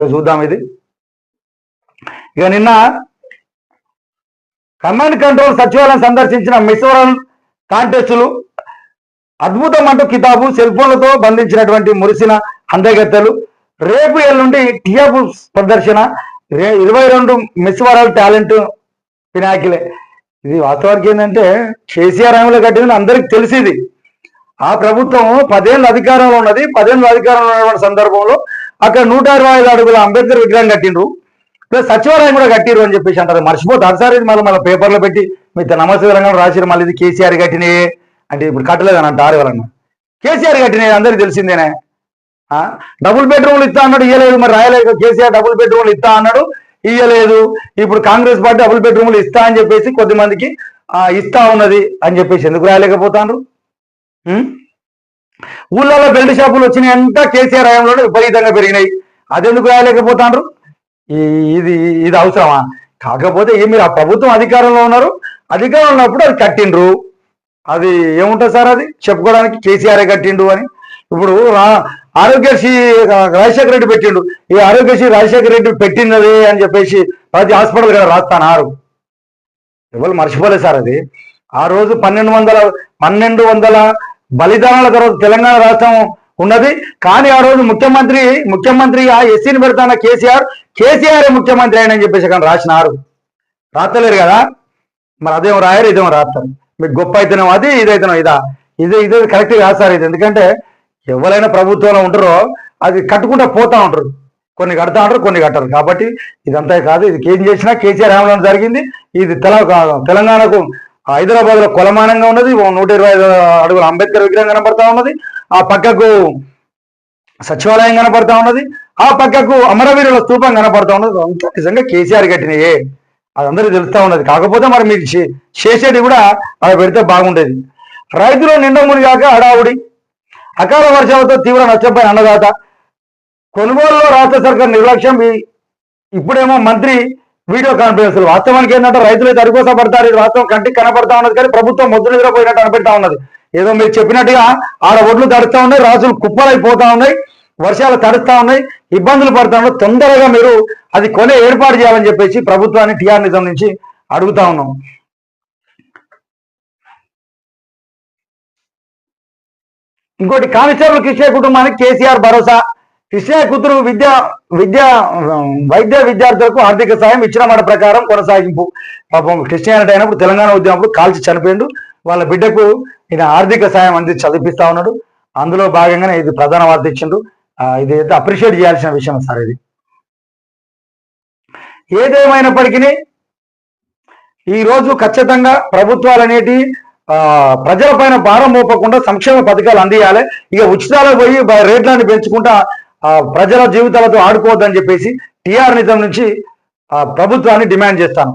చూద్దాం ఇది. ఇక నిన్న కమాండ్ కంట్రోల్ సచివాలయం సందర్శించిన మిసోరం కాంటెస్టులు అద్భుతం అంటూ కితాబు సెల్ ఫోన్లతో బంధించినటువంటి మురిసిన అందగత్తెలు రేపు ఎల్లుండి టిఎఫ్ ప్రదర్శన రే- ఇరవై రెండు మిస్ వరల్డ్ టాలెంట్ పినాకిలే ఇది వాస్తవానికి ఏంటంటే కేసీఆర్ హయాంలో కట్టింది అందరికి తెలిసింది. ఆ ప్రభుత్వం పదేళ్ళు అధికారంలో ఉన్నది. పదేళ్ళు అధికారంలో ఉన్నటువంటి సందర్భంలో అక్కడ నూట అరవై ఐదు అడుగుల అంబేద్కర్ విగ్రహం కట్టిండ్రు. ప్లస్ సచివాలయం కూడా కట్టిరు అని చెప్పేసి అంటారు. మర్చిపోతారు సార్ ఇది మళ్ళీ మళ్ళీ పేపర్లో పెట్టి మీ నమస్తే తెలంగాణ రాసిరు మళ్ళీ ఇది కేసీఆర్ కట్టినే అంటే ఇప్పుడు కట్టలేదని అంటారు వాళ్ళన్న కేసీఆర్ కట్టినే అందరికి తెలిసిందేనే? డబుల్ బెడ్రూమ్లు ఇస్తా అన్నాడు ఇయ్యలేదు. మరి రాయలేదు. కేసీఆర్ డబుల్ బెడ్రూమ్లు ఇస్తా అన్నాడు ఇయ్యలేదు. ఇప్పుడు కాంగ్రెస్ పార్టీ డబుల్ బెడ్రూమ్లు ఇస్తా అని చెప్పేసి కొద్ది మందికి ఇస్తా ఉన్నది అని చెప్పేసి ఎందుకు రాయలేకపోతాను ఊళ్ళలో బెల్ట్ షాపులు వచ్చినాయి కేసీఆర్ హయాంలో విపరీతంగా పెరిగినాయి. అదెందుకు రాయలేకపోతాండ్రు? ఈ- ఇది ఇది అవసరమా? కాకపోతే ఏ మీరు ఆ ప్రభుత్వం అధికారంలో ఉన్నారు. అధికారంలో ఉన్నప్పుడు అది కట్టిండ్రు. అది ఏముంటుంది సార్ అది? చెప్పుకోవడానికి కేసీఆర్ కట్టిండు అని. ఇప్పుడు ఆరోగ్యశ్రీ రాజశేఖర రెడ్డి పెట్టిండు. ఈ ఆరోగ్యశ్రీ రాజశేఖర రెడ్డి పెట్టినది అని చెప్పేసి ప్రతి హాస్పిటల్ కదా రాస్తానారు ఎవరు మర్చిపోలేదు సార్ అది. ఆ రోజు పన్నెండు వందల పన్నెండు వందల బలిదానాల తర్వాత తెలంగాణ రాష్ట్రం ఉన్నది. కానీ ఆ రోజు ముఖ్యమంత్రి ముఖ్యమంత్రిగా ఎస్సీని పెడతాన కేసీఆర్ కేసీఆర్ ముఖ్యమంత్రి ఆయన అని చెప్పేసి కానీ రాసినారు. రాస్తలేరు కదా? మరి అదేమో రాయరు ఇదేమో రాస్తారు? మీకు గొప్ప అయితేనేమో అది ఇదైతేనో ఇదా? ఇది ఇది కరెక్ట్ కాదు సార్ ఇది. ఎందుకంటే ఎవరైనా ప్రభుత్వంలో ఉంటారో అది కట్టుకుంటా పోతా ఉంటారు. కొన్ని కడతా ఉంటారు కొన్ని కట్టరు. కాబట్టి ఇదంతా కాదు ఇది ఏం చేసినా కేసీఆర్ హయాంలో జరిగింది. ఇది తెల తెలంగాణకు హైదరాబాద్లో కొలమానంగా ఉన్నది. ఓ నూట ఇరవై ఐదు అడుగుల అంబేద్కర్ విగ్రహం కనబడతా ఉన్నది. ఆ పక్కకు సచివాలయం కనపడతా ఉన్నది. ఆ పక్కకు అమరవీరుల స్తూపం కనపడతా ఉన్నది. అంతా నిజంగా కేసీఆర్ కట్టినయే. అదందరికీ తెలుస్తా ఉన్నది. కాకపోతే మరి మీరు చే- చేసేది కూడా అవి పెడితే బాగుండేది. రైతులు నిండా మునిగాక హడావుడి. అకాల వర్షాలతో తీవ్ర నష్టపోయి అన్నదాత. కొనుగోలులో రాష్ట్ర సర్కార్ నిర్లక్ష్యం. ఇప్పుడేమో మంత్రి వీడియో కాన్ఫరెన్స్ వాస్తవానికి ఏంటంటే రైతులు అయితే పడతారు ఇది వాస్తవం కంటికి కనపడతా ఉన్నది కానీ ప్రభుత్వం మొద్దు నిద్రపోయినట్టు అనిపెడతా ఉన్నది. ఏదో మీరు చెప్పినట్టుగా ఆడ ఒడ్లు తడుస్తా ఉన్నాయి రాజులు కుప్పలైపోతా ఉన్నాయి వర్షాలు తడుస్తా ఉన్నాయి ఇబ్బందులు పడతా ఉన్నాయి. తొందరగా మీరు అది కొనే ఏర్పాటు చేయాలని చెప్పేసి ప్రభుత్వాన్ని టీఆర్ నిజం నుంచి అడుగుతా ఉన్నాం. ఇంకోటి కానిస్టేబుల్ కిషోర్ కుటుంబానికి కేసీఆర్ భరోసా. కృష్ణ కూతురు విద్య విద్య వైద్య విద్యార్థులకు ఆర్థిక సాయం ఇచ్చిన మాట ప్రకారం కొనసాగింపు. పాపం కృష్ణ అయినప్పుడు తెలంగాణ ఉద్యమంలో కాల్చి చనిపోయిండు. వాళ్ళ బిడ్డకు ఈయన ఆర్థిక సాయం అంది చదివిస్తా ఉన్నాడు. అందులో భాగంగానే ఇది ప్రధాన వార్త ఇచ్చిండు. ఇది అయితే అప్రిషియేట్ చేయాల్సిన విషయం సార్ ఇది. ఏదేమైనప్పటికీ ఈ రోజు ఖచ్చితంగా ప్రభుత్వాలు అనేటి ఆ, ప్రజలపైన భారం మోపకుండా సంక్షేమ పథకాలు అందియాలి. ఇక ఉచితాలకు పోయి రేట్లను పెంచుకుంటా ప్రజల జీవితాలతో ఆడుకోవద్దని చెప్పేసి టీఆర్ నిజం నుంచి ప్రభుత్వాన్ని డిమాండ్ చేస్తాను.